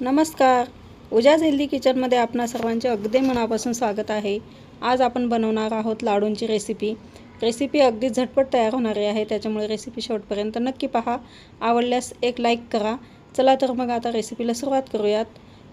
नमस्कार. उजाज हेल्दी किचनमध्ये आपणा सर्वांचे अगदी मनापासून स्वागत आहे. आज आपण बनवणार आहोत लाडूंची रेसिपी रेसिपी अगदी झटपट तयार होणारी आहे. त्याच्यामुळे रेसिपी शेवटपर्यंत नक्की पहा. आवडल्यास एक लाईक करा. चला तर मग आता रेसिपीला सुरुवात करूयात.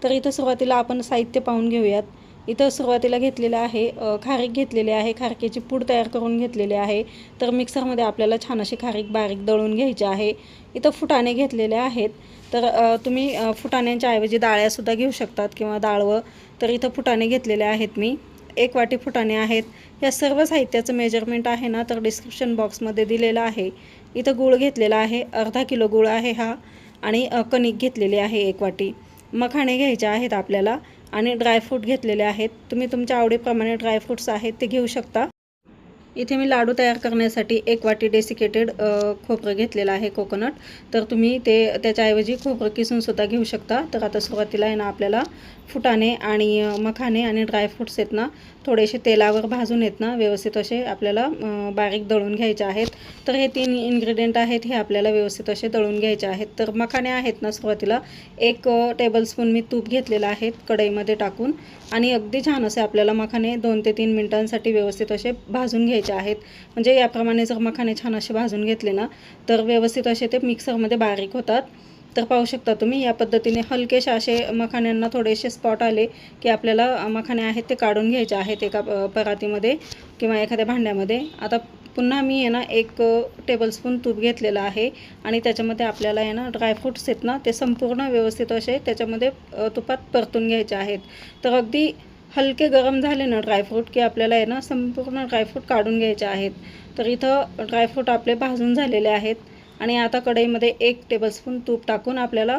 तर इथं सुरुवातीला आपण साहित्य पाहून घेऊयात. इथं सुरुवातीला घेतलेलं आहे खारीक घेतलेली आहे खारकेची पूड तयार करून घेतलेली आहे. तर मिक्सरमध्ये आपल्याला छान अशी खारीक बारीक दळून घ्यायची आहे. इथं फुटाणे घेतलेले आहेत. तर तुम्ही फुटाण्यांच्या ऐवजी डाळ्यासुद्धा घेऊ शकतात किंवा डाळवं. तर इथं फुटाणे घेतलेले आहेत मी. एक वाटी फुटाणे आहेत. या सर्व साहित्याचं मेजरमेंट आहे ना तर डिस्क्रिप्शन बॉक्समध्ये दिलेलं आहे. इथं गूळ घेतलेला आहे. अर्धा किलो गूळ आहे हा. आणि कणिक घेतलेली आहे एक वाटी. मखाणे घ्यायचे आहेत आपल्याला. आणि ड्रायफ्रूट घेतलेले आहेत. तुम्ही तुमच्या आवडीप्रमाणे ड्रायफ्रूट्स आहेत ते घेऊ शकता. इथे मी लाडू तयार करण्यासाठी एक वाटी डेसिकेटेड खोबरं घेतलेलं आहे कोकोनट तर तुम्ही ते त्याच्याऐवजी खोबरं किसूनसुद्धा घेऊ शकता. तर आता सुरुवातीला आहे ना आपल्याला फुटाणे आणि मखाने आणि ड्रायफ्रूट्स आहेत ना थोडेसे तेलावर भाजून येत ना व्यवस्थित असे आपल्याला बारीक दळून घ्यायचे आहेत. तर हे तीन इन्ग्रेडियंट आहेत हे आपल्याला व्यवस्थित असे दळून घ्यायचे आहेत. तर मखाणे आहेत ना सुरुवातीला. एक टेबलस्पून मी तूप घेतलेलं आहे कढईमध्ये टाकून. आणि अगदी छान असे आपल्याला मखाने दोन ते तीन मिनटांसाठी व्यवस्थित असे भाजून घ्यायचे आहेत. म्हणजे याप्रमाणे जर मखाने छान असे भाजून घेतले ना तर व्यवस्थित असे ते मिक्सरमध्ये बारीक होतात. तर पाहू शकता तुम्ही या पद्धतीने हलकेसे असे मखाण्यांना थोडेसे स्पॉट आले की आपल्याला मखाणे आहेत ते काढून घ्यायचे आहेत एका परातीमध्ये किंवा एखाद्या भांड्यामध्ये. आता पुन्हा मी आहे ना एक टेबलस्पून तूप घेतलेलं आहे आणि त्याच्यामध्ये आपल्याला आहे ना ड्रायफ्रूट्स आहेत ना ते संपूर्ण व्यवस्थित असे त्याच्यामध्ये तुपात परतून घ्यायचे आहेत. तर अगदी हलके गरम झाले ना ड्रायफ्रूट की आपल्याला आहे ना संपूर्ण ड्रायफ्रूट काढून घ्यायचे आहेत. तर इथं ड्रायफ्रूट आपले भाजून झालेले आहेत. आणि आता कढईमध्ये एक टेबलस्पून तूप टाकून आपल्याला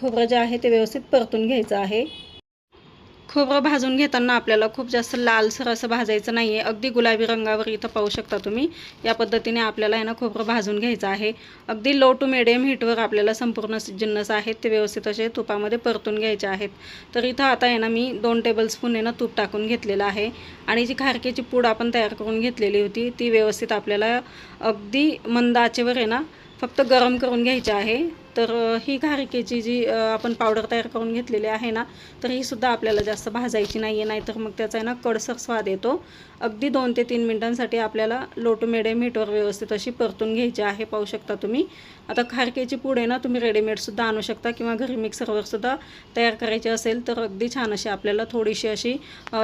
खोबरं जे आहे ते व्यवस्थित परतून घ्यायचं आहे. खोबरं भाजून घेताना आपल्याला खूप जास्त लालसर असं भाजायचं नाही आहे अगदी गुलाबी रंगावर इथं पाहू शकता तुम्ही. या पद्धतीने आपल्याला आहे ना खोबरं भाजून घ्यायचं आहे. अगदी लो टू मिडियम हीटवर आपल्याला संपूर्ण जिन्नस आहेत ते व्यवस्थित असे तुपामध्ये परतून घ्यायचे आहेत. तर इथं आता आहे ना मी दोन टेबलस्पून आहे ना तूप टाकून घेतलेलं आहे. आणि जी खारकेची पूड आपण तयार करून घेतलेली होती ती व्यवस्थित आपल्याला अगदी मंद आचेवर आहे ना फक्त गरम करून घ्यायची आहे. तर ही घारिकेची जी आपण पावडर तयार करून घेतलेली आहे ना तर ही सुद्धा आपल्याला जास्त भाजायची नाही आहे नाहीतर मग त्याचा आहे ना कडसर स्वाद येतो. अगदी दोन ते तीन मिनटांसाठी आपल्याला लोटो टू मिडियम हीटवर व्यवस्थित अशी परतून घ्यायची आहे पाहू शकता तुम्ही. आता खारकेची पूड आहे ना तुम्ही रेडीमेडसुद्धा आणू शकता किंवा घरी मिक्सरवर सुद्धा तयार करायची असेल तर अगदी छान अशी आपल्याला थोडीशी अशी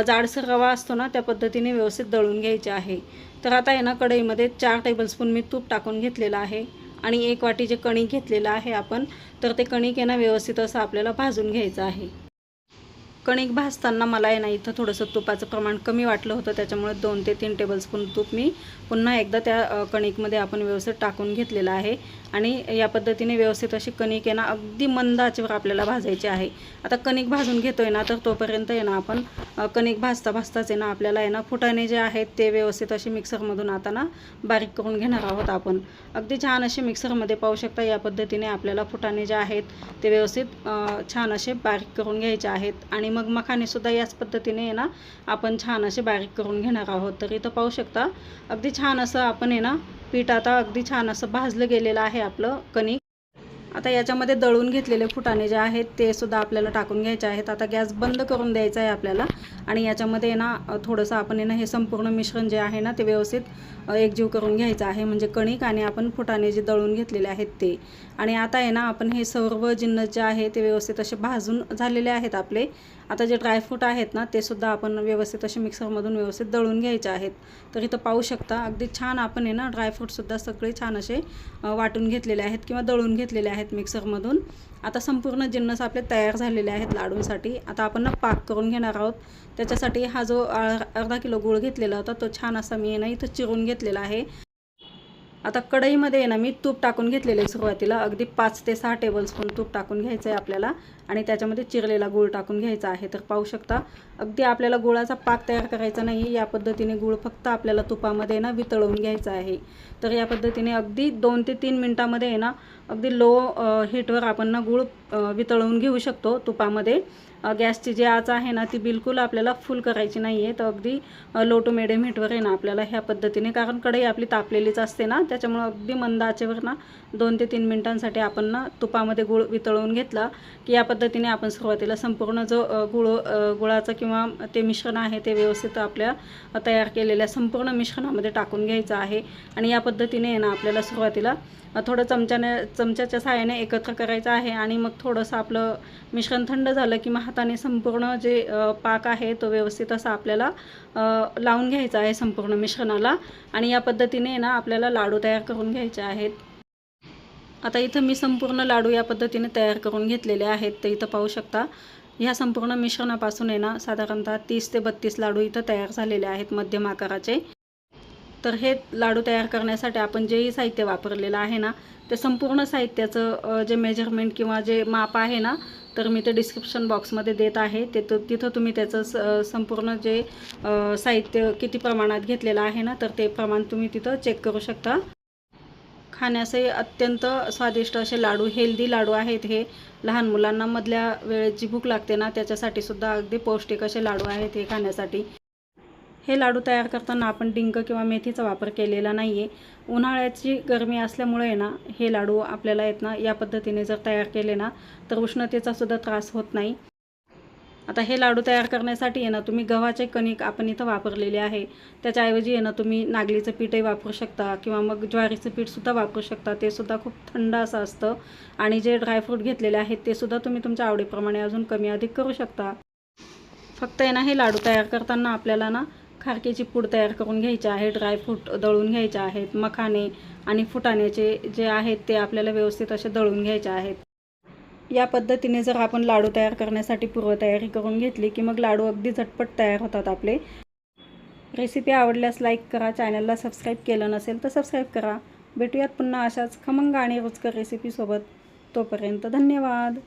जाडसर रवा असतो ना त्या पद्धतीने व्यवस्थित दळून घ्यायची आहे. तर आता आहे ना कढईमध्ये चार टेबलस्पून मी तूप टाकून घेतलेलं आहे. आणि एक वाटी जे कणिक घेतलेलं आहे आपण तर ते कणिक यांना व्यवस्थित असं आपल्याला भाजून घ्यायचं आहे. कणिक भाजताना मला आहे ना इथं थोडंसं तुपाचं प्रमाण कमी वाटलं होतं त्याच्यामुळे दोन ते तीन टेबलस्पून तूप मी पुन्हा एकदा त्या कणिकमध्ये आपण व्यवस्थित टाकून घेतलेलं आहे. आणि या पद्धतीने व्यवस्थित अशी कणिक आहे ना अगदी मंद आचेवर आपल्याला भाजायची आहे. आता कणिक भाजून घेतो आहे ना तर तोपर्यंत आहे ना आपण कणिक भाजता भाजताच आहे ना आपल्याला आहे ना फुटाणे जे आहेत ते व्यवस्थित असे मिक्सरमधून आता ना बारीक करून घेणार आहोत आपण. अगदी छान असे मिक्सरमध्ये पाहू शकता या पद्धतीने आपल्याला फुटाणे जे आहेत ते व्यवस्थित छान असे बारीक करून घ्यायचे आहेत. आणि मग मखानेसुद्धा याच पद्धतीने आहे ना आपण छान असे बारीक करून घेणार आहोत. तर इथं पाहू शकता अगदी छान असं आपण आहे ना पीठ आता अगदी छान असं भाजलं गेलेलं आहे आपलं कणिक आता याच्यामध्ये दळून घेतलेले फुटाणे जे आहेत ते सुद्धा आपल्याला टाकून घ्यायचे आहेत. आता गॅस बंद करून द्यायचा आहे आपल्याला. आणि याच्यामध्ये ना थोडंसं आपण ना हे संपूर्ण मिश्रण जे आहे ना ते व्यवस्थित एकजीव करून घ्यायचं आहे. म्हणजे कणिक आणि आपण फुटाणे जे दळून घेतलेले आहेत ते. आणि आता आहे ना आपण हे सर्व जिन्नस जे आहे ते व्यवस्थित असे भाजून झालेले आहेत आपले. आता जे ड्रायफ्रूट आहेत ना ते सुद्धा आपण व्यवस्थित असे मिक्सरमधून व्यवस्थित दळून घ्यायचे आहेत. तर इथं पाहू शकता अगदी छान आपण आहे ना ड्रायफ्रूटसुद्धा सगळे छान असे वाटून घेतलेले आहेत किंवा दळून घेतलेले आहेत मिक्सरमधून आता संपूर्ण जिन्नस आपले तयार झालेले आहेत लाडूंसाठी. आता आपण ना पाक करून घेणार आहोत. त्याच्यासाठी हा जो अर्धा किलो गूळ घेतलेला होता तो छान असा मी आहे ना इथं चिरून घेतलेला आहे. आता कढईमध्ये आहे ना मी तूप टाकून घेतलेले आहे सुरुवातीला. अगदी पाच ते सहा टेबलस्पून तूप टाकून घ्यायचं आहे आपल्याला. आणि त्याच्यामध्ये चिरलेला गूळ टाकून घ्यायचा आहे तर पाहू शकता. अगदी आपल्याला गुळाचा पाक तयार करायचा नाही. या पद्धतीने गूळ फक्त आपल्याला तुपामध्ये ना वितळवून घ्यायचा आहे. तर या पद्धतीने अगदी दोन ते तीन मिनटामध्ये आहे ना अगदी लो हीटवर आपण ना गूळ वितळवून घेऊ शकतो तुपामध्ये. गॅसची जी आच आहे ना ती बिलकुल आपल्याला फुल करायची नाही आहे तर अगदी लो टू मिडियम हीटवर आहे ना आपल्याला ह्या पद्धतीने. कारण कढई आपली तापलेलीच असते ना त्याच्यामुळं अगदी मंद आचेवर ना दोन ते तीन मिनटांसाठी आपण ना तुपामध्ये गुळ वितळवून घेतला की या पद्धतीने आपण सुरुवातीला संपूर्ण जो गुळ गुळाचं किंवा ते मिश्रण आहे ते व्यवस्थित आपल्या तयार केलेल्या संपूर्ण मिश्रणामध्ये टाकून घ्यायचं आहे. आणि या पद्धतीने आहे ना आपल्याला सुरुवातीला थोडं चमच्याने चमच्याच्या सहाय्याने एकत्र करायचं आहे. आणि मग थोडंसं आपलं मिश्रण थंड झालं की मग हाताने संपूर्ण जे पाक आहे तो व्यवस्थित असा आपल्याला लावून घ्यायचा आहे संपूर्ण मिश्रणाला आणि या पद्धतीने ना आपल्याला लाडू तयार करून घ्यायचे आहेत. आता इथं मी संपूर्ण लाडू या पद्धतीने तयार करून घेतलेले आहेत. ते इथं पाहू शकता ह्या संपूर्ण मिश्रणापासून आहे ना साधारणतः तीस ते बत्तीस लाडू इथं तयार झालेले आहेत मध्यम आकाराचे. तर हे लाडू तयार करण्यासाठी आपण जेही साहित्य वापरलेलं आहे ना ते संपूर्ण साहित्याचं जे मेजरमेंट किंवा जे माप आहे ना तर मी ते डिस्क्रिप्शन बॉक्समध्ये देत आहे. ते तर तिथं तुम्ही त्याचं स संपूर्ण जे साहित्य किती प्रमाणात घेतलेलं आहे ना तर ते प्रमाण तुम्ही तिथं चेक करू शकता. खाण्यासही अत्यंत स्वादिष्ट असे लाडू हेल्दी लाडू आहेत हे. लहान मुलांना मधल्या वेळेत जी भूक लागते ना त्याच्यासाठी सुद्धा अगदी पौष्टिक असे लाडू आहेत हे खाण्यासाठी. हे लाडू तयार करताना आपण डिंक किंवा मेथीचा वापर केलेला नाही आहे उन्हाळ्याची गरमी असल्यामुळे ना हे लाडू आपल्याला आहेत ना या पद्धतीने जर तयार केले ना तर उष्णतेचा सुद्धा त्रास होत नाही. आता हे लाडू तयार करण्यासाठी आहे ना तुम्ही गव्हाचे कणिक आपण इथं वापरलेले आहे. त्याच्याऐवजी आहे ना तुम्ही नागलीचं पीठही वापरू शकता किंवा मग ज्वारीचं पीठसुद्धा वापरू शकता. ते सुद्धा खूप थंड असं असतं आणि जे ड्रायफ्रूट घेतलेले आहेत ते सुद्धा तुम्ही तुमच्या आवडीप्रमाणे अजून कमी अधिक करू शकता. फक्त आहे ना हे लाडू तयार करताना आपल्याला ना खारकेची पूड तयार करून घ्यायची आहे ड्रायफ्रूट दळून घ्यायचे आहेत मखाने आणि फुटाण्याचे जे आहेत ते आपल्याला व्यवस्थित असे दळून घ्यायचे आहेत. या पद्धतीने जर आपण लाडू तयार करण्यासाठी पूर्वतयारी करून घेतली की मग लाडू अगदी झटपट तयार होतात आपले. रेसिपी आवडल्यास लाईक करा चॅनलला सबस्क्राईब केलं नसेल तर सबस्क्राईब करा. भेटूयात पुन्हा अशाच खमंग आणि रुचकर रेसिपीसोबत तोपर्यंत धन्यवाद.